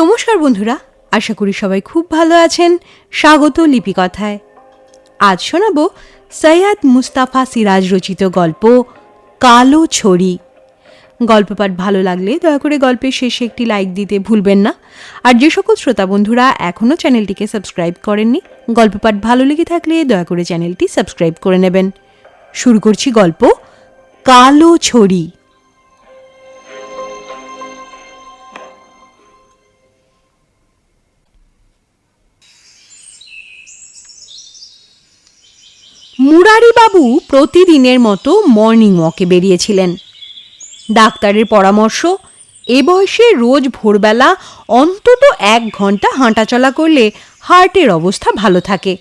নমস্কার বন্ধুরা, আশা করি সবাই খুব ভালো আছেন। স্বাগত লিপিকথায়। আজ শোনাব সৈয়দ মুস্তাফা সিরাজ রচিত গল্প, কালো ছড়ি। গল্প পাঠ ভালো লাগলে দয়া করে গল্পের শেষে একটি লাইক দিতে ভুলবেন না। আর যে সকল শ্রোতা বন্ধুরা এখনও চ্যানেলটিকে সাবস্ক্রাইব করেননি, গল্প পাঠ ভালো লেগে থাকলে দয়া করে চ্যানেলটি সাবস্ক্রাইব করে নেবেন। শুরু করছি গল্প, কালো ছড়ি। মুরারিবাবু প্রতিদিনের মতো মর্নিং ওয়াকে বেরিয়েছিলেন। ডাক্তারের পরামর্শ, এ বয়সে রোজ ভোরবেলা অন্তত এক ঘণ্টা হাঁটাচলা করলে হার্টের অবস্থা ভালো থাকে।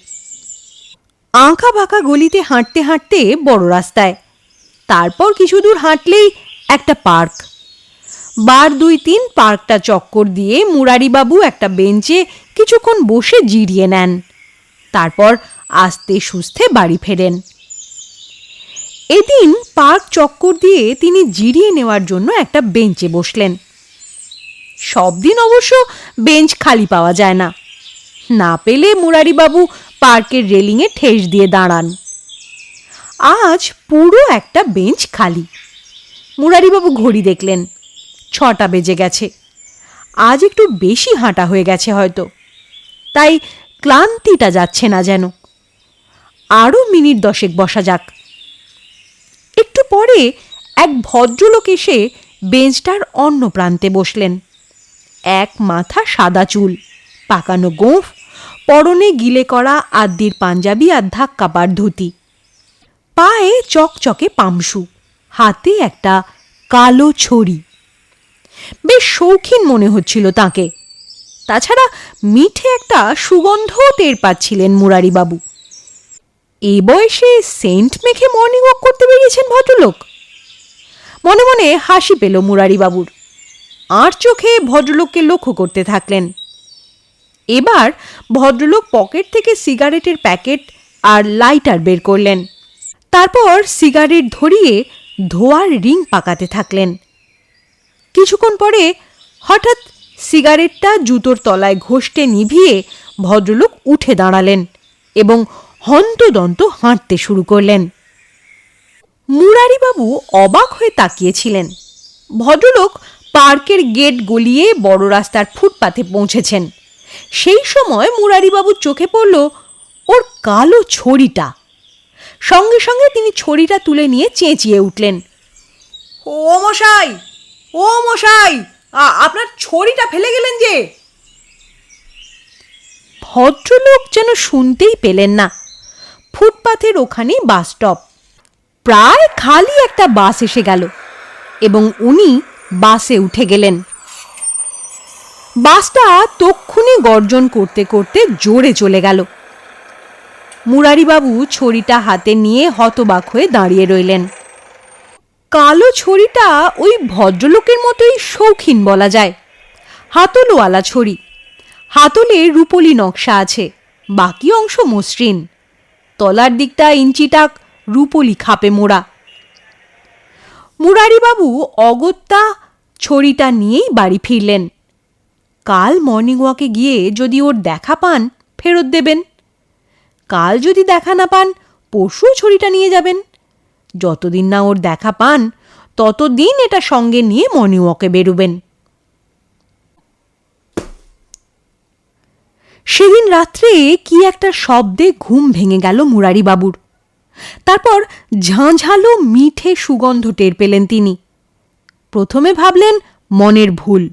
আঁকা বাঁকা গলিতে হাঁটতে হাঁটতে বড় রাস্তায়। তারপর কিছু দূর হাঁটলেই একটা পার্ক। বার দুই তিন পার্কটা চক্কর দিয়ে মুরারিবাবু একটা বেঞ্চে কিছুক্ষণ বসে জিরিয়ে নেন। তারপর আস্তে সুস্থে বাড়ি ফেরেন। এদিন পার্ক চক্কর দিয়ে তিনি জিরিয়ে নেওয়ার জন্য একটা বেঞ্চে বসলেন। সব দিন অবশ্য বেঞ্চ খালি পাওয়া যায় না। না পেলে মুরারিবাবু পার্কের রেলিংয়ে ঠেস দিয়ে দাঁড়ান। আজ পুরো একটা বেঞ্চ খালি। মুরারিবাবু ঘড়ি দেখলেন। ছটা বেজে গেছে। আজ একটু বেশি হাঁটা হয়ে গেছে হয়তো। তাই ক্লান্তিটা যাচ্ছে না যেন। আরও মিনিট দশেক বসা যাক। একটু পরে এক ভদ্রলোক এসে বেঞ্চটার অন্য প্রান্তে বসলেন। এক মাথা সাদা চুল, পাকানো গোঁফ, পরনে গিলে করা আদ্যির পাঞ্জাবি আর ধাক্কাপার ধুতি। পায়ে চকচকে পামসু, হাতে একটা কালো ছড়ি। বেশ শৌখিন মনে হচ্ছিল তাকে। তাছাড়া মিঠে একটা সুগন্ধও টের পাচ্ছিলেন মুরারিবাবু। এ বয়সে সেন্ট মেখে মর্নিং ওয়াক করতে বেরিয়েছেন ভদ্রলোক। মনে মনে হাসি পেল মুরারিবাবুর। আর চোখে ভদ্রলোককে লক্ষ্য করতে থাকলেন। এবার ভদ্রলোক পকেট থেকে সিগারেটের প্যাকেট আর লাইটার বের করলেন। তারপর সিগারেট ধরিয়ে ধোয়ার রিং পাকাতে থাকলেন। কিছুক্ষণ পরে হঠাৎ সিগারেটটা জুতোর তলায় ঘষতে নিভিয়ে ভদ্রলোক উঠে দাঁড়ালেন এবং হন্তদন্ত হাঁটতে শুরু করলেন। মুরারিবাবু অবাক হয়ে তাকিয়েছিলেন। ভদ্রলোক পার্কের গেট গলিয়ে বড় রাস্তার ফুটপাথে পৌঁছেছেন। সেই সময় মুরারিবাবুর চোখে পড়ল ওর কালো ছড়িটা। সঙ্গে সঙ্গে তিনি ছড়িটা তুলে নিয়ে চেঁচিয়ে উঠলেন। ও মশাই! ও মশাই! আপনার ছড়িটা ফেলে গেলেন যে? ভদ্রলোক যেন শুনতেই পেলেন না। ফুটপাথের ওখানেই বাস স্টপ। প্রায় খালি একটা বাস এসে গেল এবং উনি বাসে উঠে গেলেন। বাসটা তক্ষুনি গর্জন করতে করতে জোরে চলে গেল। মুরারিবাবু ছড়িটা হাতে নিয়ে হতবাক হয়ে দাঁড়িয়ে রইলেন। কালো ছড়িটা ওই ভদ্রলোকের মতোই শৌখিন বলা যায়। হাতলওয়ালা ছড়ি। হাতলে রূপলি নকশা আছে, বাকি অংশ মসৃণ। তলার দিকটা ইঞ্চিটাক রূপলি খাপে মোড়া। মুরারিবাবু অগত্যা ছড়িটা নিয়েই বাড়ি ফিরলেন। কাল মর্নিং ওয়াকে গিয়ে যদি ওর দেখা পান, ফেরত দেবেন। কাল যদি দেখা না পান পরশু ছড়িটা নিয়ে যাবেন। যতদিন না ওর দেখা পান, ততদিন এটা সঙ্গে নিয়ে মর্নিং ওয়াকে বেরোবেন। সেদিন রাত্রে কি একটা শব্দে ঘুম ভেঙে গেল মুরারিবাবুর। তারপর ঝাঁঝালো মিঠে সুগন্ধ টের পেলেন তিনি। প্রথমে ভাবলেন, মনের ভুল।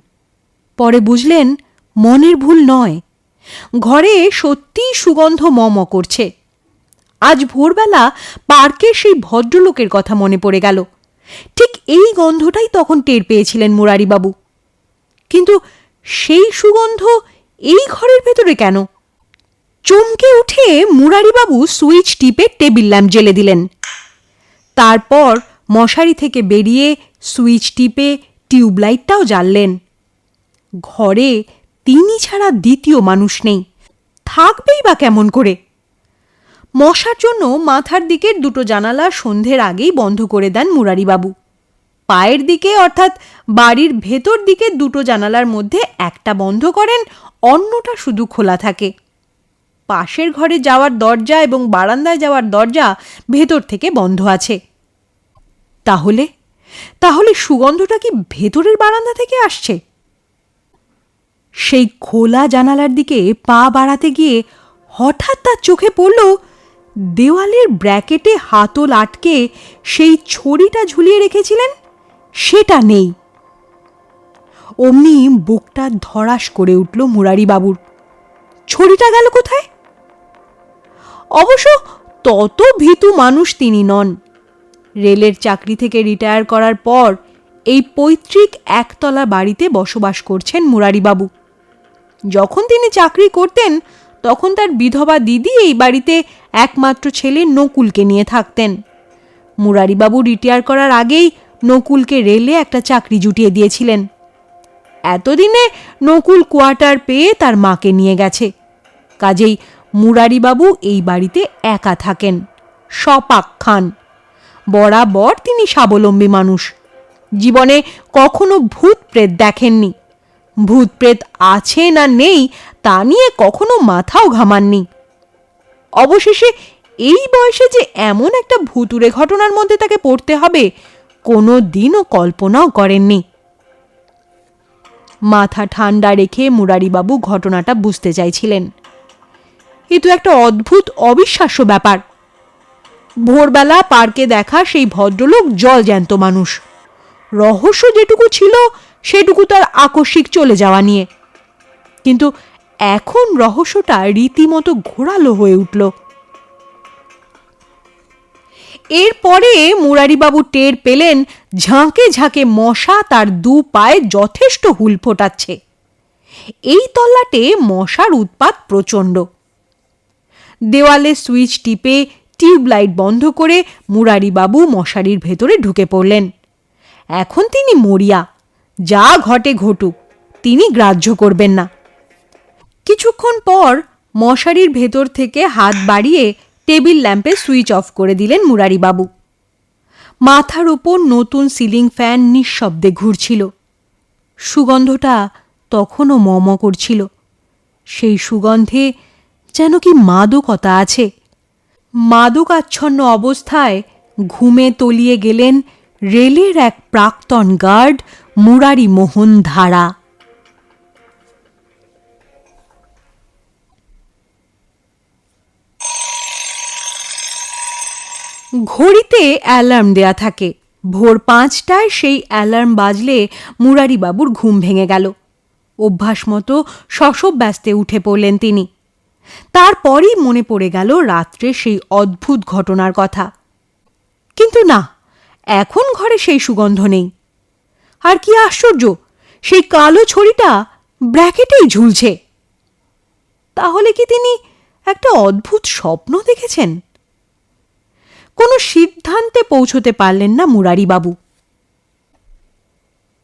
পরে বুঝলেন, মনের ভুল নয়। ঘরে সত্যিই সুগন্ধ মম করছে। আজ ভোরবেলা পার্কে সেই ভদ্রলোকের কথা মনে পড়ে গেল। ঠিক এই গন্ধটাই তখন টের পেয়েছিলেন মুরারিবাবু। কিন্তু সেই সুগন্ধ এই ঘরের ভেতরে কেন? চমকে উঠে মুরারিবাবু সুইচ টিপে টেবিল ল্যাম্প জ্বেলে দিলেন। তারপর মশারি থেকে বেরিয়ে সুইচ টিপে টিউবলাইটটাও জ্বাললেন। ঘরে তিনি ছাড়া দ্বিতীয় মানুষ নেই। থাকবেই বা কেমন করে? মশার জন্য মাথার দিকের দুটো জানালা সন্ধ্যের আগেই বন্ধ করে দেন মুরারিবাবু। পায়ের দিকে অর্থাৎ বাড়ির ভেতর দিকে দুটো জানালার মধ্যে একটা বন্ধ করেন, অন্যটা শুধু খোলা থাকে। পাশের ঘরে যাওয়ার দরজা এবং বারান্দায় যাওয়ার দরজা ভেতর থেকে বন্ধ আছে। তাহলে? তাহলে সুগন্ধটা কি ভেতরের বারান্দা থেকে আসছে? সেই খোলা জানালার দিকে পা বাড়াতে গিয়ে হঠাৎ তার চোখে পড়ল দেওয়ালের ব্র্যাকেটে হাতল আটকে সেই ছড়িটা ঝুলিয়ে রেখেছিলেন সেটা নেই। অমনি বুকটা ধরাস করে উঠল মুরারিবাবুর। ছড়িটা গেল কোথায়? অবশ্য তত ভীতু মানুষ তিনি নন। রেলের চাকরি থেকে রিটায়ার করার পর এই পৈতৃক একতলা বাড়িতে বসবাস করছেন মুরারিবাবু। যখন তিনি চাকরি করতেন, তখন তার বিধবা দিদি এই বাড়িতে একমাত্র ছেলে নকুলকে নিয়ে থাকতেন। মুরারিবাবু রিটায়ার করার আগেই নকুলকে রেলে একটা চাকরি জুটিয়ে দিয়েছিলেন। এতদিনে নকুল কোয়ার্টার পেয়ে তার মাকে নিয়ে গেছে। কাজেই মুরারিবাবু এই বাড়িতে একা থাকেন, সপাক খান। বরাবর তিনি স্বাবলম্বী মানুষ। জীবনে কখনো ভূত প্রেত দেখেননি। ভূত প্রেত আছে না নেই, তা নিয়ে কখনো মাথাও ঘামাননি। অবশেষে এই বয়সে যে এমন একটা ভুতুরে ঘটনার মধ্যে তাকে পড়তে হবে কোনো দিনও কল্পনাও করেননি। মাথা ঠান্ডা রেখে মুরারিবাবু ঘটনাটা বুঝতে চাইছিলেন। এ তো একটা অদ্ভুত, অবিশ্বাস্য ব্যাপার। ভোরবেলা পার্কে দেখা সেই ভদ্রলোক জল জ্যান্ত মানুষ। রহস্য যেটুকু ছিল, সেটুকু তার আকস্মিক চলে যাওয়া নিয়ে। কিন্তু এখন রহস্যটা রীতিমতো ঘোরালো হয়ে উঠল। এরপরে মুরারিবাবু টের পেলেন, ঝাঁকে ঝাঁকে মশা তার দু পায়ে যথেষ্ট হুল ফোটাচ্ছে। এই তল্লাটে মশার উৎপাত প্রচণ্ড। দেওয়ালে সুইচ টিপে টিউবলাইট বন্ধ করে মুরারিবাবু মশারির ভেতরে ঢুকে পড়লেন। এখন তিনি মরিয়া, যা ঘটে ঘটুক, তিনি গ্রাহ্য করবেন না। কিছুক্ষণ পর মশারির ভেতর থেকে হাত বাড়িয়ে টেবিল ল্যাম্পে সুইচ অফ করে দিলেন মুরারিবাবু। মাথার ওপর নতুন সিলিং ফ্যান নিঃশব্দে ঘুরছিল। সুগন্ধটা তখনও মম করছিল। সেই সুগন্ধে যেন কি মাদকতা আছে। মাদকাচ্ছন্ন অবস্থায় ঘুমে তলিয়ে গেলেন রেলের এক প্রাক্তন গার্ড মুরারি মোহন ধারা ঘড়িতে অ্যালার্ম দেয়া থাকে। ভোর পাঁচটায় সেই অ্যালার্ম বাজলে মুরারিবাবুর ঘুম ভেঙে গেল। অভ্যাস মতো শশব ব্যস্তে উঠে পড়লেন তিনি। তারপরই মনে পড়ে গেল রাত্রে সেই অদ্ভুত ঘটনার কথা। কিন্তু না, এখন ঘরে সেই সুগন্ধ নেই। আর কি আশ্চর্য, সেই কালো ছড়িটা ব্র্যাকেটেই ঝুলছে। তাহলে কি তিনি একটা অদ্ভুত স্বপ্ন দেখেছেন? কোনো সিদ্ধান্তে পৌঁছতে পারলেন না মুরারিবাবু।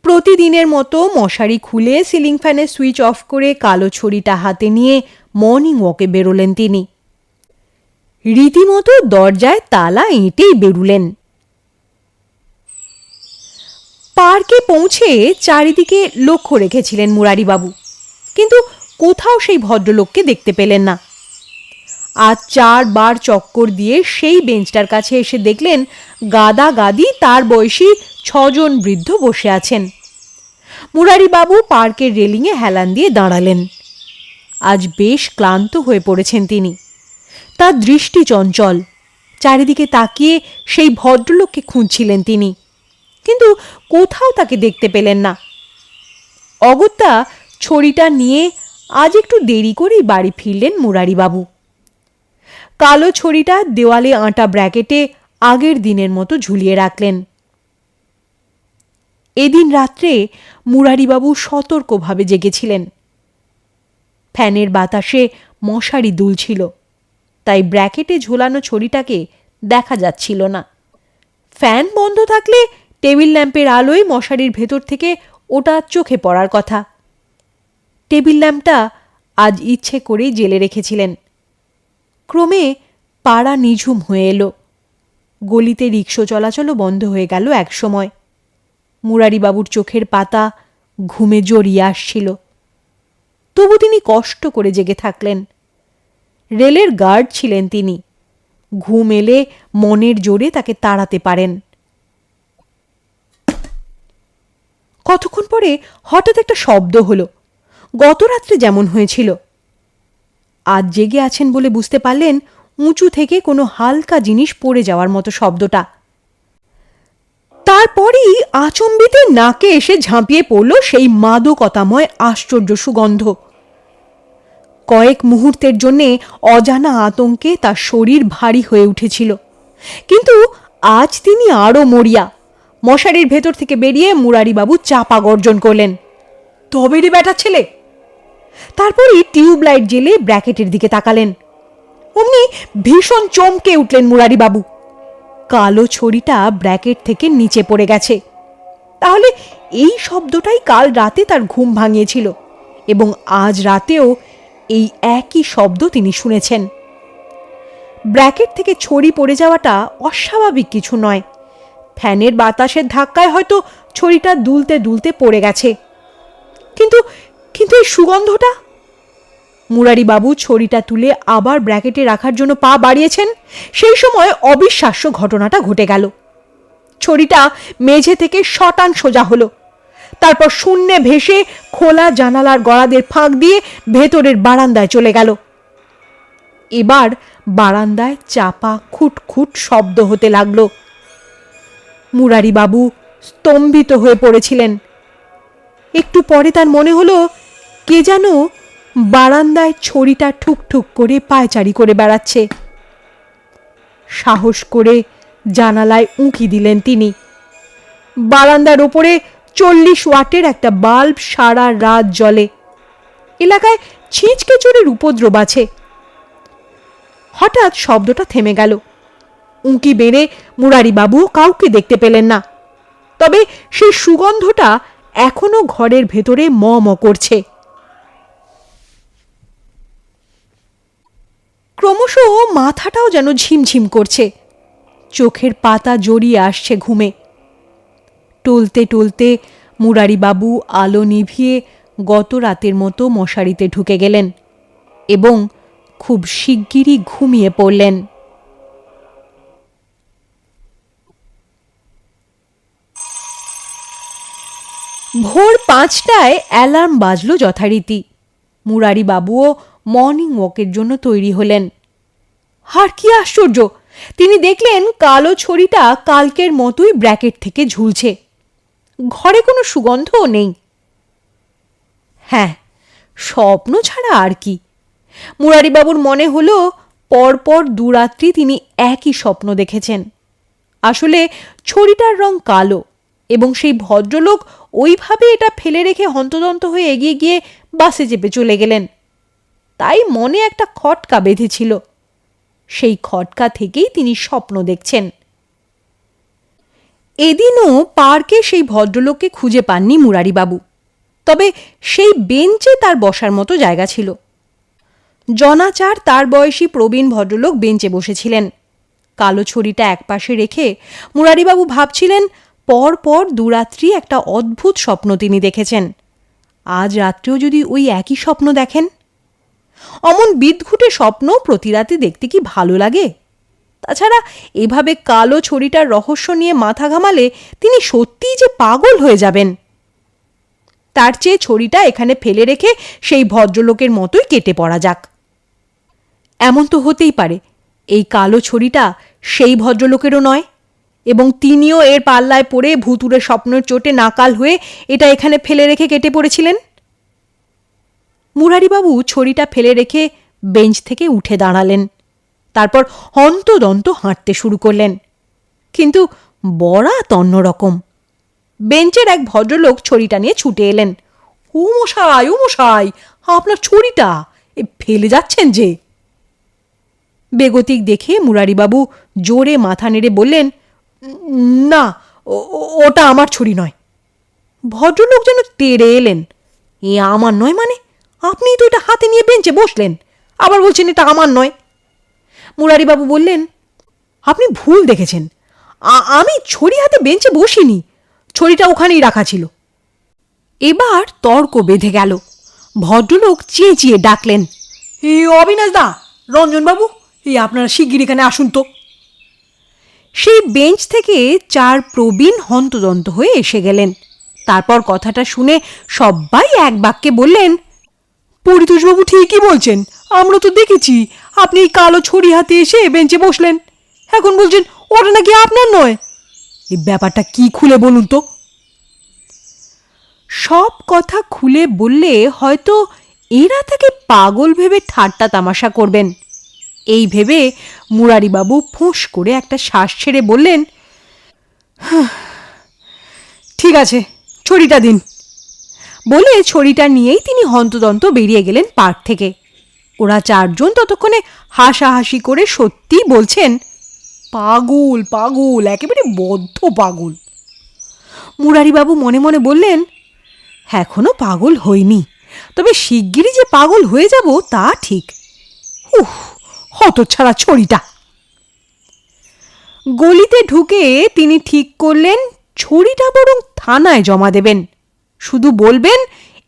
প্রতিদিনের মতো মশারি খুলে সিলিং ফ্যানের সুইচ অফ করে কালো ছড়িটা হাতে নিয়ে মর্নিং ওয়াকে বেরোলেন তিনি। রীতিমতো দরজায় তালা এঁটেই বেরুলেন। পার্কে পৌঁছে চারিদিকে লক্ষ্য রেখেছিলেন মুরারিবাবু, কিন্তু কোথাও সেই ভদ্রলোককে দেখতে পেলেন না। আজ চারবার চক্কর দিয়ে সেই বেঞ্চটার কাছে এসে দেখলেন গাদা গাদি তার বয়সী ছজন বৃদ্ধ বসে আছেন। মুরারিবাবু পার্কের রেলিংয়ে হেলান দিয়ে দাঁড়ালেন। আজ বেশ ক্লান্ত হয়ে পড়েছেন তিনি। তার দৃষ্টি চঞ্চল। চারিদিকে তাকিয়ে সেই ভদ্রলোককে খুঁজছিলেন তিনি। কিন্তু কোথাও তাকে দেখতে পেলেন না। অগত্যা ছড়িটা নিয়ে আজ একটু দেরি করেই বাড়ি ফিরলেন মুরারিবাবু। কালো ছড়িটা দেওয়ালে আঁটা ব্র্যাকেটে আগের দিনের মতো ঝুলিয়ে রাখলেন। এদিন রাত্রে মুরারিবাবু সতর্কভাবে জেগেছিলেন। ফ্যানের বাতাসে মশারি দুলছিল, তাই ব্র্যাকেটে ঝোলানো ছড়িটাকে দেখা যাচ্ছিল না। ফ্যান বন্ধ থাকলে টেবিল ল্যাম্পের আলোয় মশারির ভেতর থেকে ওটা চোখে পড়ার কথা। টেবিল ল্যাম্পটা আজ ইচ্ছে করেই জেলে রেখেছিলেন। ক্রমে পাড়া নিঝুম হয়ে এলো। গলিতে রিক্সো চলাচলও বন্ধ হয়ে গেল একসময়। মুরারিবাবুর চোখের পাতা ঘুমে জড়িয়ে আসছিল। তবু তিনি কষ্ট করে জেগে থাকলেন। রেলের গার্ড ছিলেন তিনি। ঘুম এলে মনের জোরে তাকে তাড়াতে পারেন। কতক্ষণ পরে হঠাৎ একটা শব্দ হলো। গত রাত্রে যেমন হয়েছিল। আজ জেগে আছেন বলে বুঝতে পারলেন উঁচু থেকে কোনো হালকা জিনিস পড়ে যাওয়ার মতো শব্দটা। তারপরই আচম্বিতে নাকে এসে ঝাঁপিয়ে পড়ল সেই মাদকতাময় আশ্চর্য সুগন্ধ। কয়েক মুহূর্তের জন্যে অজানা আতঙ্কে তার শরীর ভারী হয়ে উঠেছিল। কিন্তু আজ তিনি আরও মরিয়া। মশারির ভেতর থেকে বেরিয়ে মুরারিবাবু চাপা গর্জন করলেন, তবে রে ব্যাটা ছেলে তারপরই টিউবলাইট জেলে ব্র্যাকেটের দিকে তাকালেন। অমনি ভীষণ চমকে উঠলেন মুরারিবাবু। কালো ছড়িটা ব্র্যাকেট থেকে নিচে পড়ে গেছে। তাহলে এই শব্দটাই কাল রাতে তার ঘুম ভাঙিয়েছিল এবং আজ রাতেও এই একই শব্দ তিনি শুনেছেন। ব্র্যাকেট থেকে ছড়ি পড়ে যাওয়াটা অস্বাভাবিক কিছু নয়। ফ্যানের বাতাসের ধাক্কায় হয়তো ছড়িটা দুলতে দুলতে পড়ে গেছে। কিন্তু সুগন্ধটা? মুরারিবাবু ছড়িটা তুলে আবার ব্র্যাকেটে রাখার জন্য পা বাড়িয়েছেন, সেই সময় অবিশ্বাস্য ঘটনাটা ঘটে গেল। ছড়িটা মেঝে থেকে শটান সোজা হলো। তারপর শূন্যে ভেসে খোলা জানালার গড়াদের ফাঁক দিয়ে ভেতরের বারান্দায় চলে গেল। এবার বারান্দায় চাপা খুট খুট শব্দ হতে লাগল। মুরারিবাবু স্তম্ভিত হয়ে পড়েছিলেন। একটু পরে তার মনে হলো কে যেন বারান্দায় ছড়িটা ঠুকঠুক করে পায়চারি করে বেড়াচ্ছে। সাহস করে জানালায় উঁকি দিলেন তিনি। বারান্দার ওপরে চল্লিশ ওয়াটের একটা বাল্ব সারা রাত জ্বলে। এলাকায় ছিঁচকে চোরের উপদ্রব আছে। হঠাৎ শব্দটা থেমে গেল। উঁকি বেড়ে মুরারিবাবু কাউকে দেখতে পেলেন না। তবে সেই সুগন্ধটা এখনও ঘরের ভেতরে ম করছে। ক্রমশ মাথাটাও যেন ঝিমঝিম করছে। চোখের পাতা জড়িয়ে আসছে ঘুমে। টলতে টলতে মুরারিবাবু আলো নিভিয়ে গত রাতের মতো মশারিতে ঢুকে গেলেন এবং খুব শিগগিরই ঘুমিয়ে পড়লেন। ভোর পাঁচটায় অ্যালার্ম বাজল যথারীতি। মুরারিবাবুও মর্নিং ওয়াকের জন্য তৈরি হলেন। আর কি আশ্চর্য! তিনি দেখলেন কালো ছড়িটা কালকের মতোই ব্র্যাকেট থেকে ঝুলছে। ঘরে কোনো সুগন্ধও নেই। হ্যাঁ স্বপ্ন ছাড়া আর কি। মুরারিবাবুর মনে হলো পরপর দুরাত্রি তিনি একই স্বপ্ন দেখেছেন। আসলে ছড়িটার রং কালো এবং সেই ভদ্রলোক ওইভাবে এটা ফেলে রেখে হন্তদন্ত হয়ে এগিয়ে গিয়ে বাসে চেপে চলে গেলেন। তাই মনে একটা খটকা বেঁধেছিল। সেই খটকা থেকেই তিনি স্বপ্ন দেখছেন। এদিনও পার্কে সেই ভদ্রলোককে খুঁজে পাননি মুরারিবাবু। তবে সেই বেঞ্চে তার বসার মতো জায়গা ছিল। জনাচার তার বয়সী প্রবীণ ভদ্রলোক বেঞ্চে বসেছিলেন। কালো ছড়িটা একপাশে রেখে মুরারিবাবু ভাবছিলেন পর পর দুরাত্রি একটা অদ্ভুত স্বপ্ন তিনি দেখেছেন। আজ রাত্রেও যদি ওই একই স্বপ্ন দেখেন অমন বিদঘুটে স্বপ্ন প্রতি রাতে দেখতে কি ভালো লাগে? তাছাড়া এভাবে কালো ছড়িটার রহস্য নিয়ে মাথা ঘামালে তিনি সত্যিই যে পাগল হয়ে যাবেন। তার চেয়ে ছড়িটা এখানে ফেলে রেখে সেই ভদ্রলোকের মতোই কেটে পড়া যাক। এমন তো হতেই পারে, এই কালো ছড়িটা সেই ভদ্রলোকেরও নয়, এবং তিনিও এর পাল্লায় পড়ে ভুতুরে স্বপ্নের চোটে নাকাল হয়ে এটা এখানে ফেলে রেখে কেটে পড়েছিলেন। মুরারিবাবু ছড়িটা ফেলে রেখে বেঞ্চ থেকে উঠে দাঁড়ালেন। তারপর হন্তদন্ত হাঁটতে শুরু করলেন। কিন্তু বরাত অন্যরকম। বেঞ্চের এক ভদ্রলোক ছড়িটা নিয়ে ছুটে এলেন। ও মশাই ও মশাই, আপনার ছড়িটা, এ ফেলে যাচ্ছেন যে? বেগতিক দেখে মুরারিবাবু জোরে মাথা নেড়ে বললেন, না ওটা আমার ছড়ি নয়। ভদ্রলোক যেন তেড়ে এলেন। এ আমার নয় মানে? আপনি তো এটা হাতে নিয়ে বেঞ্চে বসলেন। আবার বলছেন এটা আমার নয়। মুরারিবাবু বললেন, আপনি ভুল দেখেছেন। আমি ছড়ি হাতে বেঞ্চে বসিনি। ছড়িটা ওখানেই রাখা ছিল। এবার তর্ক বেঁধে গেল। ভদ্রলোক চেঁচিয়ে ডাকলেন এই অবিনাশ দা, রঞ্জনবাবু এই আপনারা শিগগির এখানে আসুন তো। সেই বেঞ্চ থেকে চার প্রবীণ হন্তদন্ত হয়ে এসে গেলেন। তারপর কথাটা শুনে সবাই এক বাক্যে বললেন পরিতোষবাবু ঠিকই বলছেন। আমরা তো দেখেছি আপনি এই কালো ছড়ি হাতে এসে বেঞ্চে বসলেন। এখন বলছেন, ওটা নাকি আপনার নয়। এই ব্যাপারটা কি খুলে বলুন তো? সব কথা খুলে বললে হয়তো এরা তাকে পাগল ভেবে ঠাট্টা তামাশা করবেন। এই ভেবে মুরারিবাবু ফোঁস করে একটা শ্বাস ছেড়ে বললেন ঠিক আছে ছড়িটা দিন। বলে ছড়িটা নিয়েই তিনি হন্তদন্ত বেরিয়ে গেলেন পার্ক থেকে। ওরা চারজন ততক্ষণে হাসাহাসি করে সত্যি বলছেন, পাগল পাগল, একেবারে বদ্ধ পাগল। মুরারিবাবু মনে মনে বললেন, এখনও পাগল হইনি, তবে শিগগিরই যে পাগল হয়ে যাব তা ঠিক। উহ হতচ্ছাড়া ছড়িটা! গলিতে ঢুকে তিনি ঠিক করলেন, ছড়িটা বরং থানায় জমা দেবেন। শুধু বলবেন,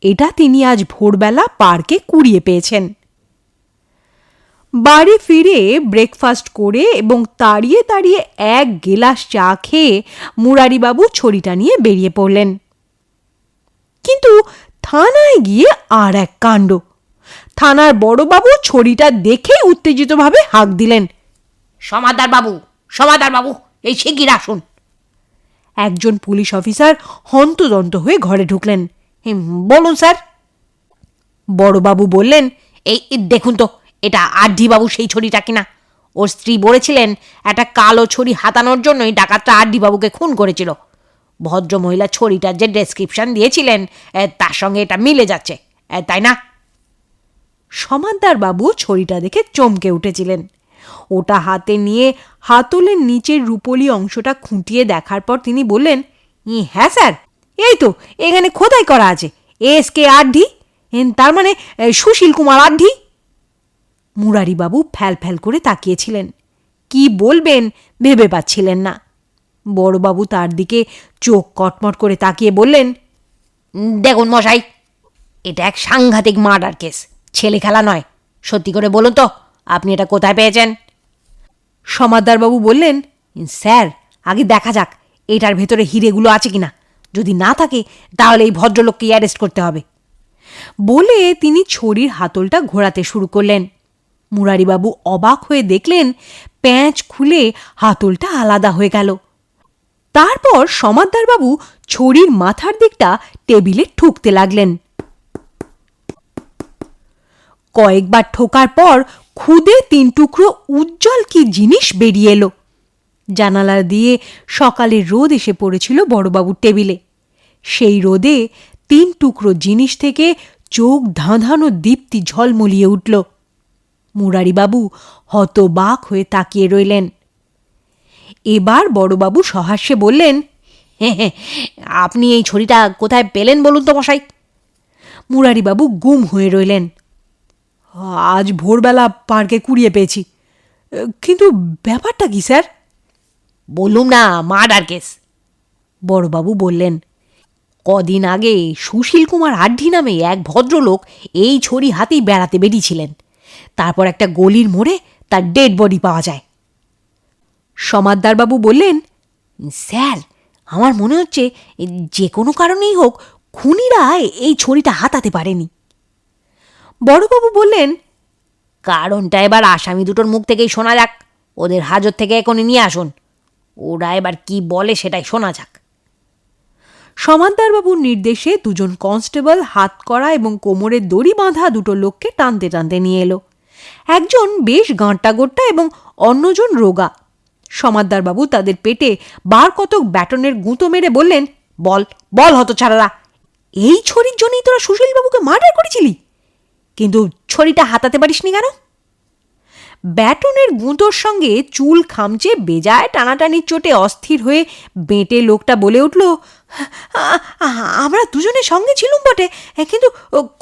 এটা তিনি আজ ভোরবেলা পার্কে কুড়িয়ে পেয়েছেন। বাড়ি ফিরে ব্রেকফাস্ট করে এবং তাড়িয়ে তাড়িয়ে এক গেলাস চা খেয়ে মুরারিবাবু ছড়িটা নিয়ে বেরিয়ে পড়লেন। কিন্তু থানায় গিয়ে আর এক কাণ্ড। থানার বড়বাবু ছড়িটা দেখে উত্তেজিতভাবে হাঁক দিলেন সমাদার বাবু সমাদার বাবু এই শিগগির আসুন। একজন পুলিশ অফিসার হন্তদন্ত হয়ে ঘরে ঢুকলেন। বলুন স্যার। বড়বাবু বললেন, এই দেখুন তো, এটা আড্ডি বাবু সেই ছড়িটা কিনা। ওর স্ত্রী বলেছিলেন, একটা কালো ছড়ি হাতানোর জন্যই ডাকাতটা আড্ডি বাবুকে খুন করেছিল। ভদ্র মহিলা ছড়িটার যে ডেসক্রিপশন দিয়েছিলেন তার সঙ্গে এটা মিলে যাচ্ছে। তাই না? সমাদ্দার বাবু ছড়িটা দেখে চমকে উঠেছিলেন। ওটা হাতে নিয়ে হাতলের নিচের রুপোলি অংশটা খুঁটিয়ে দেখার পর তিনি বললেন "ই, হ্যাঁ স্যার এই তো এখানে খোদাই করা আছে এস কে আড্ডি তার মানে সুশীল কুমার আড্ডি? মুরারিবাবু ফ্যাল ফ্যাল করে তাকিয়েছিলেন। কি বলবেন ভেবে পাচ্ছিলেন না। বড়বাবু তার দিকে চোখ কটমট করে তাকিয়ে বললেন দেখুন মশাই এটা এক সাংঘাতিক মার্ডার কেস ছেলে খেলা নয় সত্যি করে বলুন তো। আপনি এটা কোথায় পেয়েছেন? সমাদ্দারবাবু বললেন, স্যার, আগে দেখা যাক, এটার ভেতরে হিরেগুলো আছে কিনা। যদি না থাকে, তাহলে এই ভদ্রলোককে অ্যারেস্ট করতে হবে। বলে তিনি ছড়ির হাতলটা ঘোরাতে শুরু করলেন। মুরারিবাবু অবাক হয়ে দেখলেন, প্যাঁচ খুলে হাতলটা আলাদা হয়ে গেল। তারপর সমাদ্দারবাবু ছড়ির মাথার দিকটা টেবিলে ঠুকতে লাগলেন। কয়েকবার ঠোকার পর খুদে তিন টুকরো উজ্জ্বল কি জিনিস বেরিয়ে এলো? জানালা দিয়ে সকালে রোদ এসে পড়েছিল বড়বাবুর টেবিলে। সেই রোদে তিন টুকরো জিনিস থেকে চোখ ধাঁধানো দীপ্তি ঝলমলিয়ে উঠল। মুরারিবাবু হতবাক হয়ে তাকিয়ে রইলেন। এবার বড়বাবু সহাস্যে বললেন হ্যাঁ হ্যাঁ আপনি এই ছড়িটা কোথায় পেলেন বলুন তো মশাই? মুরারিবাবু গুম হয়ে রইলেন। আজ ভোরবেলা পার্কে কুড়িয়ে পেয়েছি। কিন্তু ব্যাপারটা কি স্যার? বলুম না মার্ডার কেস। বড়বাবু বললেন কদিন আগে সুশীল কুমার আড্ডি নামে এক ভদ্রলোক এই ছড়ি হাতেই বেড়াতে বেরিয়েছিলেন। তারপর একটা গলির মোড়ে তার ডেড বডি পাওয়া যায়। সমাদ্দারবাবু বললেন স্যার আমার মনে হচ্ছে যে কোনো কারণেই হোক খুনিরা এই ছড়িটা হাতাতে পারেনি। বড়বাবু বললেন, কারণটা এবার আসামি দুটোর মুখ থেকেই শোনা যাক। ওদের হাজত থেকে এখনই নিয়ে আসুন। ওরা এবার কি বলে সেটাই শোনা যাক। সমাদ্দারবাবুর নির্দেশে দুজন কনস্টেবল হাত করা এবং কোমরে দড়ি বাঁধা দুটো লোককে টানতে টানতে নিয়ে এলো। একজন বেশ গাঁট্টা গোট্টা এবং অন্যজন রোগা। সমাদ্দারবাবু তাদের পেটে বার কতক ব্যাটনের গুঁতো মেরে বললেন, বল বল হতো ছাড়ারা এই ছড়ির জন্যই তোরা সুশীলবাবুকে মার্ডার করেছিলি? কিন্তু ছড়িটা হাতাতে পারিসনি কেন? ব্যাটনের গুঁতোর সঙ্গে চুল খামচে বেজায় টানাটানির চোটে অস্থির হয়ে বেঁটে লোকটা বলে উঠল আমরা দুজনের সঙ্গে ছিলুম বটে, কিন্তু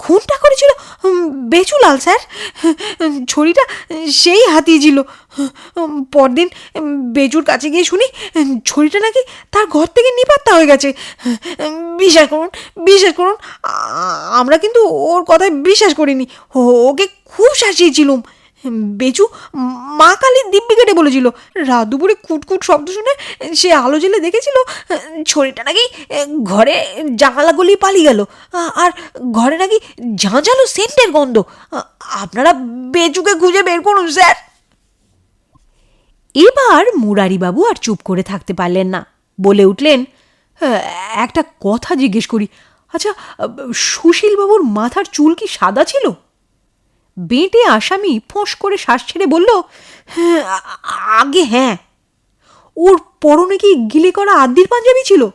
খুনটা করেছিল বেচুলাল স্যার। ছড়িটা সেই হাতিয়েছিল পরদিন বেচুর কাছে গিয়ে শুনি ছড়িটা নাকি তার ঘর থেকে নিপাত্তা হয়ে গেছে। বিশ্বাস করুন বিশ্বাস করুন আমরা কিন্তু ওর কথায় বিশ্বাস করিনি। ওকে খুব শাসিয়েছিলুম বেচু মা কালীর দিব্যি কেটে বলেছিল। রাত দুপুরে কুটকুট শব্দ শুনে সে আলো জেলে দেখেছিল ছড়িটা নাকি ঘরে জানালা গলিয়ে পালিয়ে গেল। আর ঘরে নাকি ঝাঁঝালো সেন্টের গন্ধ। আপনারা বেচুকে খুঁজে বের করুন স্যার। এবার মুরারিবাবু আর চুপ করে থাকতে পারলেন না। বলে উঠলেন হ্যাঁ, একটা কথা জিজ্ঞেস করি। আচ্ছা সুশীলবাবুর মাথার চুল কি সাদা ছিল? বেঁটে আসামি ফোঁস করে শ্বাস ছেড়ে বলল হ্যাঁ আগে হ্যাঁ। ওর পরনে কি গিলে করা আদ্যির পাঞ্জাবি ছিল?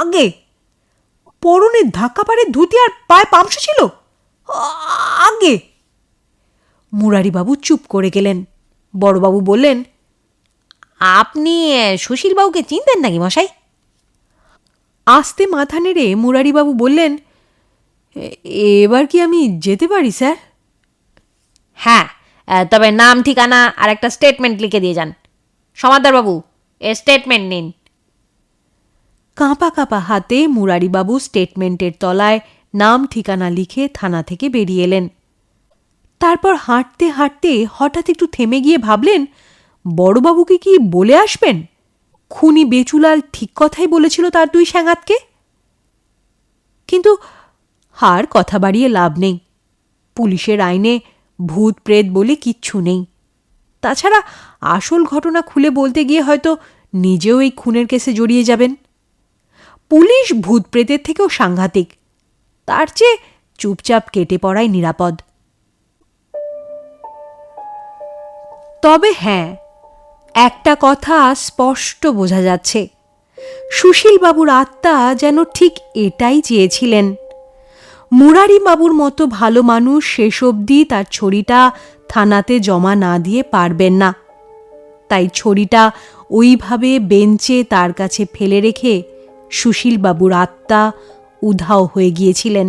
আগে। পরনে ধাক্কা পাড়ে ধুতি আর পায়ে পামসু ছিল? আগে। মুরারিবাবু চুপ করে গেলেন। বড়বাবু বললেন, আপনি সুশীলবাবুকে চিনতেন নাকি মশাই? আস্তে মাথা নেড়ে মুরারিবাবু বললেন এবার কি আমি যেতে পারি, স্যার? হ্যাঁ তবে নাম, ঠিকানা আর একটা স্টেটমেন্ট লিখে দিয়ে যান। সমাদারবাবু এ স্টেটমেন্ট নিন। কাঁপা কাঁপা হাতে মুরারিবাবু স্টেটমেন্টের তলায় নাম, ঠিকানা লিখে থানা থেকে বেরিয়ে এলেন। তারপর হাঁটতে হাঁটতে হঠাৎ একটু থেমে গিয়ে ভাবলেন, বড়বাবুকে কি বলে আসবেন? খুনি বেচুলাল ঠিক কথাই বলেছিল তার দুই স্যাঙাতকে? কিন্তু হার কথা বাড়িয়ে লাভ নেই। পুলিশের আইনে ভূত প্রেত বলে কিচ্ছু নেই। তাছাড়া আসল ঘটনা খুলে বলতে গিয়ে হয়তো নিজেও এই খুনের কেসে জড়িয়ে যাবেন। পুলিশ ভূত প্রেতের থেকেও সাংঘাতিক। তার চেয়ে চুপচাপ কেটে পড়াই নিরাপদ। তবে হ্যাঁ একটা কথা স্পষ্ট বোঝা যাচ্ছে। সুশীলবাবুর আত্মা যেন ঠিক এটাই চেয়েছিলেন। মুরারিবাবুর মতো ভালো মানুষ শেষ অবধি তার ছড়িটা থানাতে জমা না দিয়ে পারবেন না। তাই ছড়িটা ওইভাবে বেঞ্চে তার কাছে ফেলে রেখে সুশীলবাবুর আত্মা উধাও হয়ে গিয়েছিলেন।